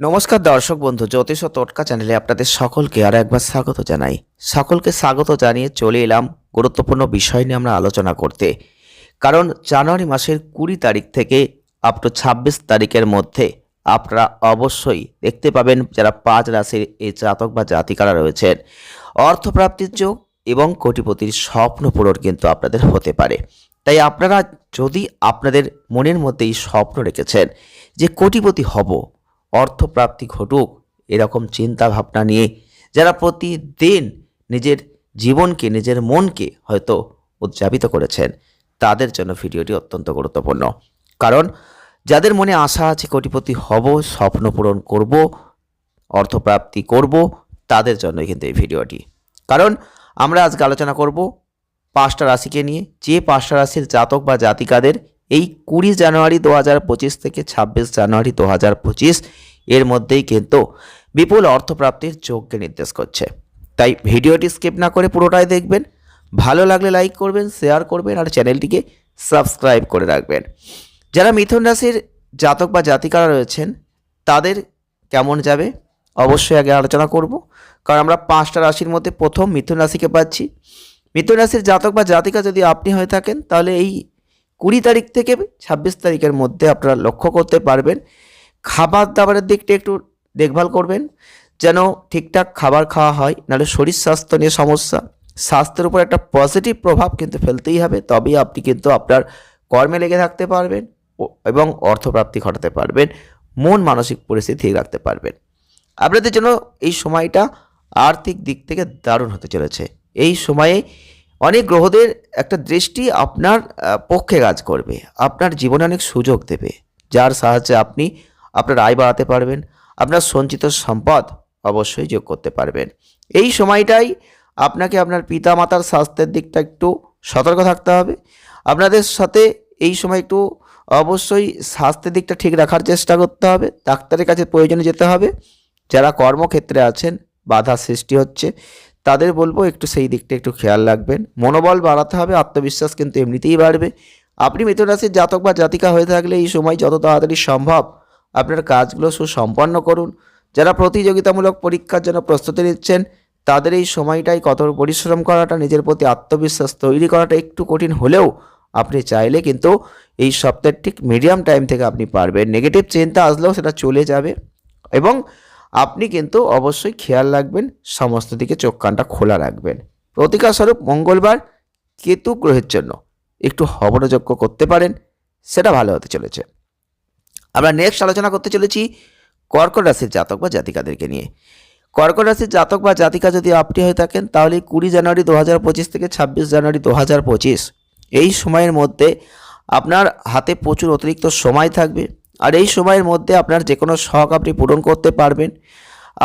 নমস্কার দর্শক বন্ধু, জ্যোতিষ ও টোটকা চ্যানেলে আপনাদের সকলকে আর একবার স্বাগত জানাই। সকলকে স্বাগত জানিয়ে চলে এলাম গুরুত্বপূর্ণ বিষয় নিয়ে আমরা আলোচনা করতে। কারণ জানুয়ারি মাসের কুড়ি তারিখ থেকে আপ টু ছাব্বিশ তারিখের মধ্যে আপনারা অবশ্যই দেখতে পাবেন যারা পাঁচ রাশির এই জাতক বা জাতিকারা রয়েছেন। অর্থপ্রাপ্তির যোগ এবং কোটিপতির স্বপ্ন পূরণ কিন্তু আপনাদের হতে পারে। তাই আপনারা যদি আপনাদের মনের মধ্যে এই স্বপ্ন রেখেছেন যে কোটিপতি হব অর্থপ্রাপ্তি ঘটুক, এরকম চিন্তা ভাবনা নিয়ে যারা প্রতিদিন নিজের জীবনকে, নিজের মনকে হয়তো উদযাপিত করেছেন, তাদের জন্য ভিডিওটি অত্যন্ত গুরুত্বপূর্ণ। কারণ যাদের মনে আশা আছে কোটিপতি হব, স্বপ্ন পূরণ করব, অর্থপ্রাপ্তি করব, তাদের জন্য কিন্তু এই ভিডিওটি। কারণ আমরা আজকে আলোচনা করব পাঁচটা রাশিকে নিয়ে। যে পাঁচটা রাশির জাতক বা জাতিকাদের এই কুড়ি জানুয়ারি দু হাজার পঁচিশ থেকে ছাব্বিশ জানুয়ারি দু হাজার পঁচিশ এর মধ্যেই কিন্তু বিপুল অর্থপ্রাপ্তির যোগকে নির্দেশ করছে। তাই ভিডিওটি স্কিপ না করে পুরোটাই দেখবেন। ভালো লাগলে লাইক করবেন, শেয়ার করবেন আর চ্যানেলটিকে সাবস্ক্রাইব করে রাখবেন। যারা মিথুন রাশির জাতক বা জাতিকারা রয়েছেন, তাদের কেমন যাবে? অবশ্যই আগে আলোচনা করব। কারণ আমরা পাঁচটা রাশির মধ্যে প্রথম মিথুন রাশিকে পাচ্ছি। মিথুন রাশির জাতক বা জাতিকা যদি আপনি হয়ে থাকেন, তাহলে এই কুড়ি তারিখ থেকে ছাব্বিশ তারিখের মধ্যে আপনারা লক্ষ্য করতে পারবেন। খাবার দাবারের দিকটা একটু দেখভাল করবেন, যেন ঠিকঠাক খাবার খাওয়া হয়, নাহলে শরীর স্বাস্থ্য নিয়ে সমস্যা। স্বাস্থ্যের উপর একটা পজিটিভ প্রভাব কিন্তু ফেলতেই হবে, তবেই আপনি কিন্তু আপনার কর্মে লেগে থাকতে পারবেন এবং অর্থপ্রাপ্তি ঘটাতে পারবেন, মন মানসিক পরিস্থিতি ঠিক রাখতে পারবেন। আপনাদের জন্য এই সময়টা আর্থিক দিক থেকে দারুণ হতে চলেছে। এই সময়ে অনেক গ্রহদের একটা দৃষ্টি আপনার পক্ষে কাজ করবে। আপনার জীবনে অনেক সুযোগ দেবে, যার সাহায্যে আপনি আপনার আয় বাড়াতে পারবেন, আপনার সঞ্চিত সম্পদ অবশ্যই যোগ করতে পারবেন। এই সময়টাই আপনাকে আপনার পিতা মাতার স্বাস্থ্যের দিকটা একটু সতর্ক থাকতে হবে। আপনাদের সাথে এই সময় একটু অবশ্যই স্বাস্থ্যের দিকটা ঠিক রাখার চেষ্টা করতে হবে, ডাক্তারের কাছে প্রয়োজনে যেতে হবে। যারা কর্মক্ষেত্রে আছেন, বাধা সৃষ্টি হচ্ছে তাদের বলব একটু সেই দিকটা একটু খেয়াল রাখবেন। মনোবল বাড়াতে হবে, আত্মবিশ্বাস কিন্তু এমনিতেই বাড়বে। আপনি মিথুন রাশির জাতক বা জাতিকা হয়ে থাকলে এই সময় যত তাড়াতাড়ি সম্ভব আপনার কাজগুলো সুসম্পন্ন করুন। যারা প্রতিযোগিতামূলক পরীক্ষার জন্য প্রস্তুতি নিচ্ছেন, তাদের এই সময়টাই কঠোর পরিশ্রম করাটা, নিজের প্রতি আত্মবিশ্বাস তৈরি করাটা একটু কঠিন হলেও আপনি চাইলে কিন্তু এই সপ্তাহের ঠিক মিডিয়াম টাইম থেকে আপনি পারবেন। নেগেটিভ চিন্তা আসলেও সেটা চলে যাবে এবং আপনি কিন্তু অবশ্যই খেয়াল রাখবেন, সমস্ত দিকে চোখ কানটা খোলা রাখবেন। প্রতিকারস্বরূপ মঙ্গলবার কেতু গ্রহের জন্য একটু হবনযোগ্য করতে পারেন, সেটা ভালো হতে চলেছে। আমরা নেক্সট আলোচনা করতে চলেছি কর্কট রাশির জাতক বা জাতিকাদেরকে নিয়ে। কর্কট রাশির জাতক বা জাতিকা যদি আপনি হয়ে থাকেন, তাহলে কুড়ি জানুয়ারি দু হাজার পঁচিশ থেকে ছাব্বিশ জানুয়ারি দু হাজার পঁচিশ, এই সময়ের মধ্যে আপনার হাতে প্রচুর অতিরিক্ত সময় থাকবে। আর এই সময়ের মধ্যে আপনার যে কোনো শখ আপনি পূরণ করতে পারবেন।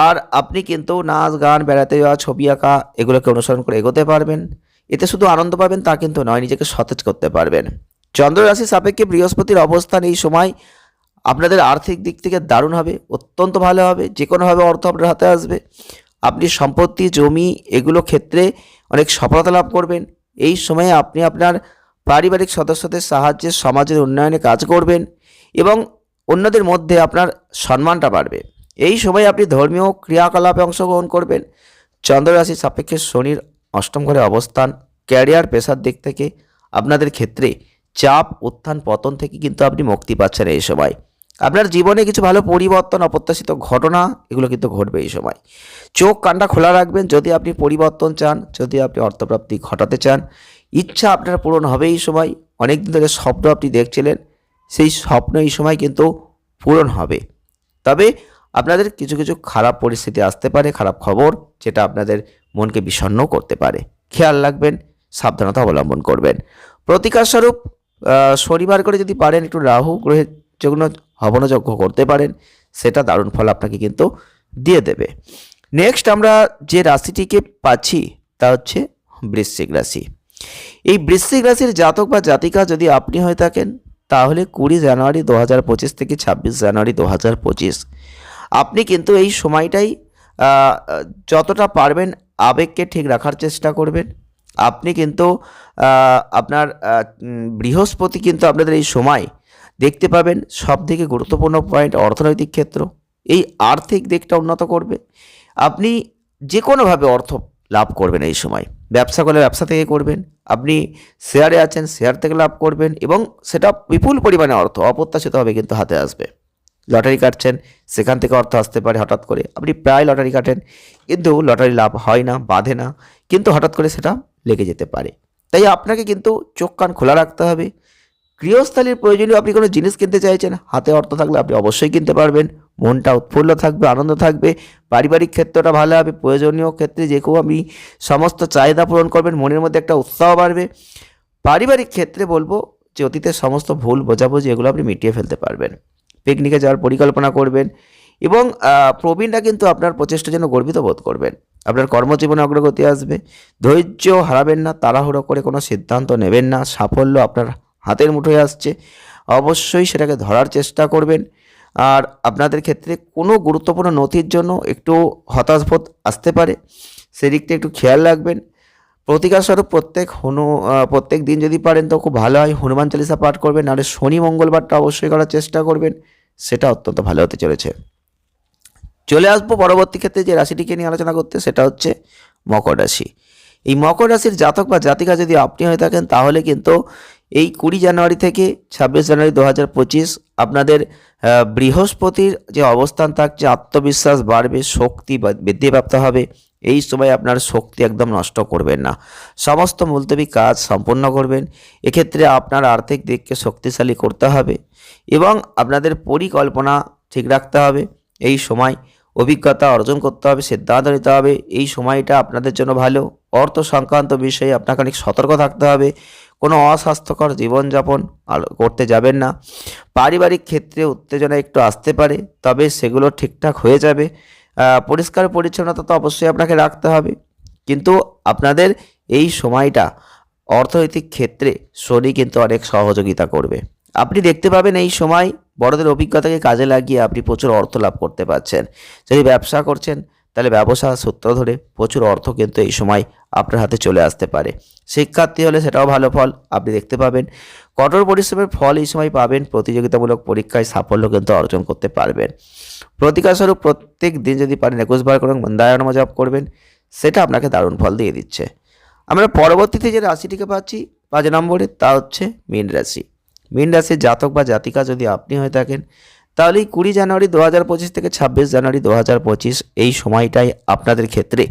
আর আপনি কিন্তু নাচ, গান, বেড়াতে যাওয়া, ছবি আঁকা এগুলোকে অনুসরণ করে এগোতে পারবেন। এতে শুধু আনন্দ পাবেন তা কিন্তু নয়, নিজেকে সতেজ করতে পারবেন। চন্দ্র রাশি সাপেক্ষে বৃহস্পতির অবস্থান এই সময় আপনাদের আর্থিক দিক থেকে দারুণ হবে, অত্যন্ত ভালো হবে যে কোনোভাবে অর্থ আপনার হাতে আসবে। আপনি সম্পত্তি, জমি এগুলো ক্ষেত্রে অনেক সফলতা লাভ করবেন। এই সময়ে আপনি আপনার পারিবারিক সদস্যদের সাহায্যে সমাজের উন্নয়নে কাজ করবেন এবং অন্যদের মধ্যে আপনার সম্মানটা বাড়বে। এই সময় আপনি ধর্মীয় ক্রিয়াকলাপে অংশগ্রহণ করবেন। চন্দ্র রাশির সাপেক্ষে শনির অষ্টম ঘরে অবস্থান, ক্যারিয়ার পেশার দিক থেকে আপনাদের ক্ষেত্রে চাপ, উত্থান, পতন থেকে কিন্তু আপনি মুক্তি পাচ্ছেন এই সময়। আপনার জীবনে কিছু ভালো পরিবর্তন, অপ্রত্যাশিত ঘটনা, এগুলো কিন্তু ঘটবে এই সময়। চোখ কানটা খোলা রাখবেন যদি আপনি পরিবর্তন চান, যদি আপনি অর্থপ্রাপ্তি ঘটাতে চান। ইচ্ছা আপনার পূরণ হবে এই সময়। অনেক দিন ধরে স্বপ্ন আপনি দেখছিলেন সেই স্বপ্ন এই সময় কিন্তু পূরণ হবে। তবে আপনাদের কিছু কিছু খারাপ পরিস্থিতি আসতে পারে, খারাপ খবর যেটা আপনাদের মনকে বিষণ্ণ করতে পারে। খেয়াল রাখবেন, সাবধানতা অবলম্বন করবেন। প্রতিকার স্বরূপ শনিবার করে যদি পারেন একটু রাহু গ্রহের জন্য হবনযজ্ঞ করতে পারেন, সেটা দারুণ ফল আপনাকে কিন্তু দিয়ে দেবে। নেক্সট আমরা যে রাশিটিকে পাচ্ছি, তা হচ্ছে বৃশ্চিক রাশি। এই বৃশ্চিক রাশির জাতক বা জাতিকা যদি আপনি হয়ে থাকেন তাহলে কুড়ি জানুয়ারি দু হাজার পঁচিশ থেকে ছাব্বিশ জানুয়ারি দু হাজার পঁচিশ। আপনি কিন্তু এই সময়টাই যতটা পারবেন আবেগকে ঠিক রাখার চেষ্টা করবেন। আপনি কিন্তু আপনার বৃহস্পতি কিন্তু আপনাদের এই সময় দেখতে পাবেন সব থেকে গুরুত্বপূর্ণ পয়েন্ট অর্থনৈতিক ক্ষেত্র। এই আর্থিক দিকটা উন্নত করবে। আপনি যে কোনোভাবে অর্থ লাভ করবেন এই সময়। ব্যবসা করলে ব্যবসা থেকে করবেন। আপনি শেয়ারে আছেন শেয়ার থেকে লাভ করবেন এবং সেটা বিপুল পরিমাণে অর্থ অপ্রত্যাশিতভাবে কিন্তু হাতে আসবে। লটারি কাটছেন, সেখান থেকে অর্থ আসতে পারে হঠাৎ করে। আপনি প্রায় লটারি কাটেন, কিন্তু লটারি লাভ হয় না, বাঁধে না, কিন্তু হঠাৎ করে সেটা লেগে যেতে পারে। তাই আপনাকে কিন্তু চোখ কান খোলা রাখতে হবে। গৃহস্থালির প্রয়োজনীয় আপনি কোনো জিনিস কিনতে চাইছেন, হাতে অর্থ থাকলে আপনি অবশ্যই কিনতে পারবেন। মনটা উৎফুল্ল থাকবে, আনন্দ থাকবে। পারিবারিক ক্ষেত্রটা ভালো হবে, প্রয়োজনীয় ক্ষেত্রে যে কেউ আপনি সমস্ত চাহিদা পূরণ করবেন, মনের মধ্যে একটা উৎসাহ বাড়বে। পারিবারিক ক্ষেত্রে বলব যে অতীতের সমস্ত ভুল, বোঝাবুঝি এগুলো আপনি মিটিয়ে ফেলতে পারবেন। পিকনিকে যাওয়ার পরিকল্পনা করবেন এবং প্রবীণরা কিন্তু আপনার প্রচেষ্টার জন্য গর্বিত বোধ করবেন। আপনার কর্মজীবনে অগ্রগতি আসবে, ধৈর্য হারাবেন না, তাড়াহুড়ো করে কোনো সিদ্ধান্ত নেবেন না, সাফল্য আপনার হাতের মুঠোয় আসছে, অবশ্যই সেটাকে ধরার চেষ্টা করবেন। আর আপনাদের ক্ষেত্রে কোনো গুরুত্বপূর্ণ নথির জন্য একটু হতাশবোধ আসতে পারে সেদিকটা একটু খেয়াল রাখবেন। প্রতিকার স্বরূপ প্রত্যেক হনু প্রত্যেক দিন যদি পারেন তো খুব ভালো হয়। হনুমান চালিসা পাঠ করবেন, নাহলে শনি মঙ্গলবারটা অবশ্যই করার চেষ্টা করবেন, সেটা অত্যন্ত ভালো হতে চলেছে। চলে আসব পরবর্তী ক্ষেত্রে যে রাশিটিকে নিয়ে আলোচনা করতে, সেটা হচ্ছে মকর রাশি। এই মকর রাশির জাতক বা জাতিকা যদি আপনি হয়ে থাকেন, তাহলে কিন্তু এই কুড়ি জানুয়ারি থেকে ছাব্বিশ জানুয়ারি দু হাজার পঁচিশ আপনাদের বৃহস্পতির যে অবস্থান থাকছে আত্মবিশ্বাস বাড়বে, শক্তি বৃদ্ধিপ্রাপ্ত হবে, এই সময় আপনার শক্তি একদম নষ্ট করবেন না। সমস্ত মুলতবি কাজ সম্পন্ন করবেন। এক্ষেত্রে আপনার আর্থিক দিককে শক্তিশালী করতে হবে এবং আপনাদের পরিকল্পনা ঠিক রাখতে হবে। এই সময় অভিজ্ঞতা অর্জন করতে হবে, সিদ্ধান্ত নিতে হবে। এই সময়টা আপনাদের জন্য ভালো। অর্থ সংক্রান্ত বিষয়ে আপনাকে অনেক সতর্ক থাকতে হবে। কোনো অস্বাস্থ্যকর জীবনযাপন করতে যাবেন না। পারিবারিক ক্ষেত্রে উত্তেজনা একটু আসতে পারে, তবে সেগুলো ঠিকঠাক হয়ে যাবে। পরিষ্কার পরিচ্ছন্নতা তো অবশ্যই আপনাকে রাখতে হবে। কিন্তু আপনাদের এই সময়টা অর্থনৈতিক ক্ষেত্রে শনি কিন্তু অনেক সহযোগিতা করবে। আপনি দেখতে পাবেন এই সময় বড়দের অভিজ্ঞতাকে কাজে লাগিয়ে আপনি প্রচুর অর্থ লাভ করতে পারছেন। যদি ব্যবসা করছেন তাহলে ব্যবসা সূত্র ধরে প্রচুর অর্থ কিন্তু এই সময় আপনার হাতে চলে আসতে পারে। শিক্ষার্থী হলে সেটাও ভালো ফল, আপনি দেখতে পাবেন। কঠোর পরিশ্রমের ফল এই সময় পাবেন, প্রতিযোগিতামূলক পরীক্ষায় সাফল্য কিন্তু অর্জন করতে পারবেন। প্রতিকার স্বরূপ প্রত্যেক দিন যদি পারেন একুশ বার করে মন্দায়নম জপ করবেন, সেটা আপনাকে দারুণ ফল দিয়ে দিচ্ছে। আমরা পরবর্তীতে যে রাশিটিকে পাচ্ছি, পাঁচ নম্বরে, তা হচ্ছে মীন রাশি। মীন রাশির জাতক বা জাতিকা যদি আপনি হয়ে থাকেন তাহলে কুড়ি জানুয়ারি দু হাজার পঁচিশ থেকে ছাব্বিশ জানুয়ারি দু হাজার পঁচিশ এই সময়টাই আপনাদের ক্ষেত্রে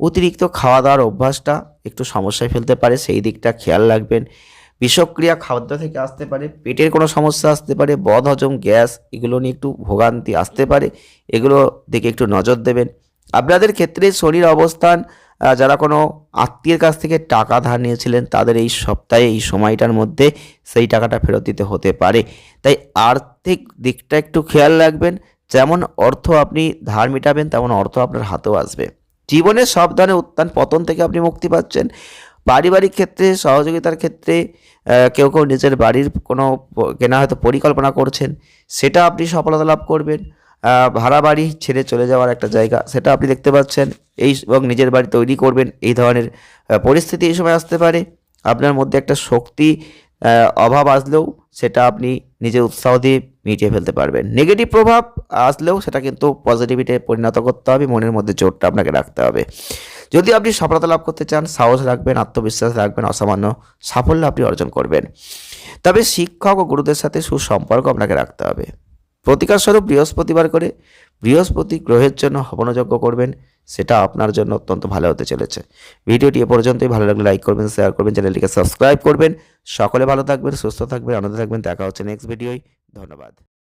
অতিরিক্ত খাওয়া দাওয়ার অভ্যাসটা একটু সমস্যায় ফেলতে পারে, সেই দিকটা খেয়াল রাখবেন। বিষক্রিয়া খাদ্য থেকে আসতে পারে, পেটের কোনো সমস্যা আসতে পারে বদ হজম গ্যাস এগুলো নিয়ে একটু ভোগান্তি আসতে পারে, এগুলো দিকে একটু নজর দেবেন। আপনাদের ক্ষেত্রে শরীর অবস্থান যারা কোনো আত্মীয়ের কাছ থেকে টাকা ধার নিয়েছিলেন, তাদের এই সপ্তাহে, এই সময়টার মধ্যে সেই টাকাটা ফেরত দিতে হতে পারে। তাই আর্থিক দিকটা একটু খেয়াল রাখবেন। যেমন অর্থ আপনি ধার মেটাবেন, তেমন অর্থ আপনার হাতেও আসবে। জীবনের সব ধরনের উত্থান, পতন থেকে আপনি মুক্তি পাচ্ছেন। পারিবারিক ক্ষেত্রে, সহযোগিতার ক্ষেত্রে কেউ কেউ নিজের বাড়ির কোনো কেনা হয়তো পরিকল্পনা করছেন, সেটা আপনি সফলতা লাভ করবেন। ভাড়া বাড়ি ছেড়ে চলে যাওয়ার একটা জায়গা, সেটা আপনি দেখতে পাচ্ছেন। এই এবং নিজের বাড়ি তৈরি করবেন, এই ধরনের পরিস্থিতি এই সময় আসতে পারে। আপনার মধ্যে একটা শক্তি অভাব আসলেও সেটা আপনি নিজের উৎসাহ দিয়ে মিটিয়ে ফেলতে পারবেন। নেগেটিভ প্রভাব আসলেও সেটা কিন্তু পজিটিভিটি পরিণত করতে হবে, মনের মধ্যে জোরটা আপনাকে রাখতে হবে। যদি আপনি সফলতা লাভ করতে চান, সাহস রাখবেন, আত্মবিশ্বাস রাখবেন, অসামান্য সাফল্য আপনি অর্জন করবেন। তবে শিক্ষক ও গুরুদের সাথে সুসম্পর্ক আপনাকে রাখতে হবে। প্রতিকার স্বরূপ বৃহস্পতিবার করে বৃহস্পতি গ্রহের জন্য হবনযজ্ঞ করবেন, সেটা আপনার জন্য অত্যন্ত ভালো হতে চলেছে। ভিডিওটি এ পর্যন্তই, ভালো লাগলে লাইক করবেন শেয়ার করবেন চ্যানেলটিকে সাবস্ক্রাইব করবেন। সকলে ভালো থাকবেন, সুস্থ থাকবেন, আনন্দ থাকবেন, দেখা হচ্ছে নেক্সট ভিডিওয় ধন্যবাদ।